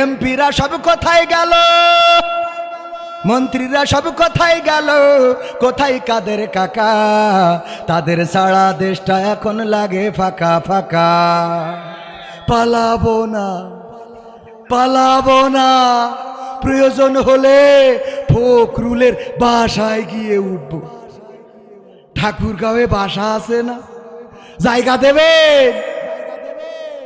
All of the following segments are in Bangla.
এমপিরা সব কোথায় গেল? মন্ত্রীরা সব কোথায় গেল? কোথায় কাদের কাকা? তাদের সারা দেশটা এখন লাগে ফাঁকা ফাঁকা। পালাবো না পালাবো না। প্রয়োজন হলে ফকরুলের বাসায় গিয়ে উঠবো। ঠাকুরগাঁওয়ে বাসা আছে না? জায়গা দেবেন?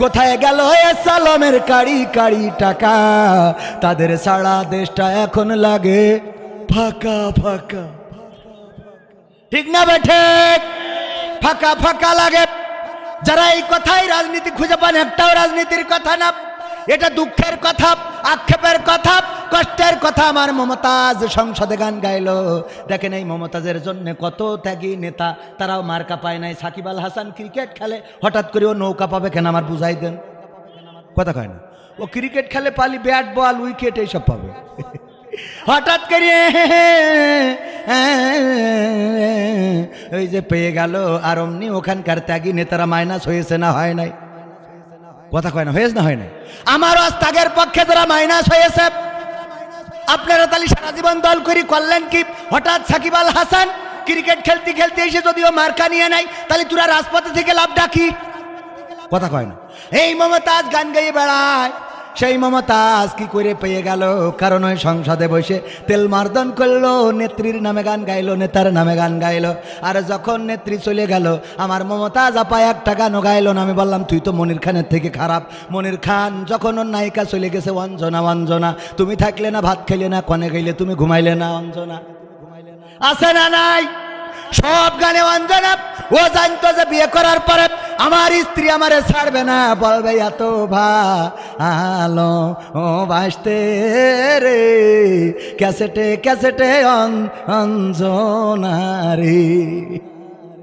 কোথায় গেল সালমের কাড়ি কাড়ি টাকা? তাদের সারা দেশটা এখন লাগে ফাঁকা ফাঁকা। ঠিক না বেঠে ফাঁকা ফাঁকা লাগে। যারা এই কথাই রাজনীতি খুঁজে পান, একটাও রাজনীতির কথা না। এটা দুঃখের কথা, আক্ষেপের কথা, কষ্টের কথা। আমার মমতাজ সংসদে গান গাইলো। দেখেন এই মমতাজের জন্য কত ত্যাগী নেতা। তারাও মার্কা পায় নাই। সাকিব আল হাসান ক্রিকেট খেলে, হঠাৎ করে ও নৌকা পাবে কেন? আমার বুঝাই দেন। কথা কয় না। ও ক্রিকেট খেলে পালি, ব্যাট, বল, উইকেট, এইসব পাবে। হঠাৎ করে ওই যে পেয়ে গেল। আর অমনি ওখানকার ত্যাগী নেতারা মাইনাস হয়েছে না হয় নাই? কথা কয় না, হয়েছে না হয় না আমারও আজ তাগের পক্ষে যারা মাইনাস হয়েছে, আপনারা তাহলে সারা জীবন দল করি করলেন কি? হঠাৎ সাকিব আল হাসান ক্রিকেট খেলতে খেলতে এসে যদিও মার্কা নিয়ে নেয় তাহলে তোরা রাজপথে থেকে লাভ ডাকি কথা কয় না। এই মমতাজ গান গাইয়ে বেড়ায়। সেই মমতাজ কি করে পেয়ে গেল? কারণ ওই সংসদে বসে তেল মার্দন করল, নেত্রীর নামে গান গাইলো, নেতার নামে গান গাইলো। আর যখন নেত্রী চলে গেল, আমার মমতাজ আপা একটা গানও গাইলো না। আমি বললাম, তুই তো মনির খানের থেকে খারাপ। মনির খান যখন ওর নায়িকা চলে গেছে, অঞ্জনা অঞ্জনা, তুমি থাকলে না, ভাত খেলে না, কনে গেলে তুমি ঘুমাইলে না, অঞ্জনা, ঘুমাইলে না। আছে না নাই? সব গানে অঞ্জনা। ও জানতো যে বিয়ে করার পরে আমার স্ত্রী আমারে ছাড়বে না। বলবে, এত ভালো ও বাসতে রে। ক্যাসেটে ক্যাসেটে অন অঞ্জনা রে।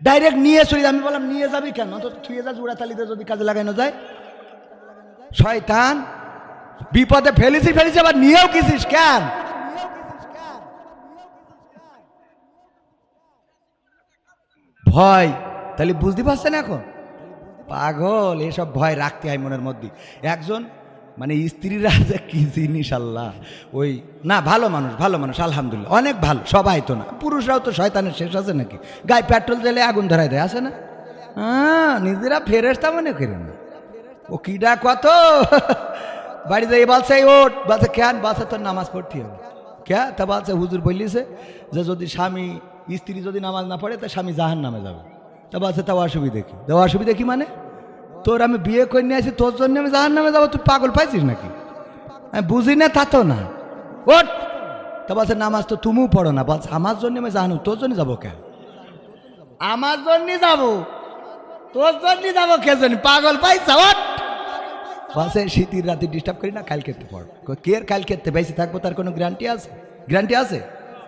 ডাইরেক্ট নিয়ে চলে। আমি বললাম, নিয়ে যাবি কেন? তো থুয়ে যা জোড়া তালিতে যদি কাজে লাগানো যায়। শয়তান, বিপদে ফেলেছি ফেলেছি, আবার নিয়েও কিছিস কেন? ভয়, তাহলে বুঝতে পারছেন এখন? পাগল, এসব ভয় রাখতে হয় মনের মধ্যে। একজন মানে স্ত্রীরা যে কি জিনিস আল্লাহ? ওই, না, ভালো মানুষ ভালো মানুষ, আলহামদুলিল্লাহ। অনেক ভালো, সবাই তো না। পুরুষরাও তো শয়তানের শেষ আছে নাকি? গায়ে পেট্রোল জ্বালে আগুন ধরাই দেয়, আছে না? হ্যাঁ নিজেরা ফেরেস্তা মনে করেন না। ও কিডা কত? বাড়ি যাই, বলছে ওট বলছে, কেন? বলছে, তোর নামাজ পড়তে হবে। কে? তা বলছে, হুজুর বললিছে যে যদি স্বামী, স্ত্রী যদি নামাজ না পড়ে, তা স্বামী জাহান নামে যাবে। তা বলছে, তাও অসুবিধে কি? তাও অসুবিধে কি মানে? তোর আমি বিয়ে করে নিয়ে আসি, তোর জন্য আমি জাহান নামে যাব, তুই পাগল পাইছিস নাকি? আমি বুঝি না, তা না। ওট তা বলছে, নামাজ তো তুমিও পড়ো না। বলছে, আমার জন্য আমি জানো তোর জন্য যাব কে? আমার জন্য যাব? তোর জন্য যাব কে জন্য পাগল পাইছা ওট বলছে শীতের রাতে ডিস্টার্ব করি না, কালকে পড়। কে কাল খেতে বেশি থাকব, তার কোনো গ্যারান্টি আছে? গ্যারান্টি আছে?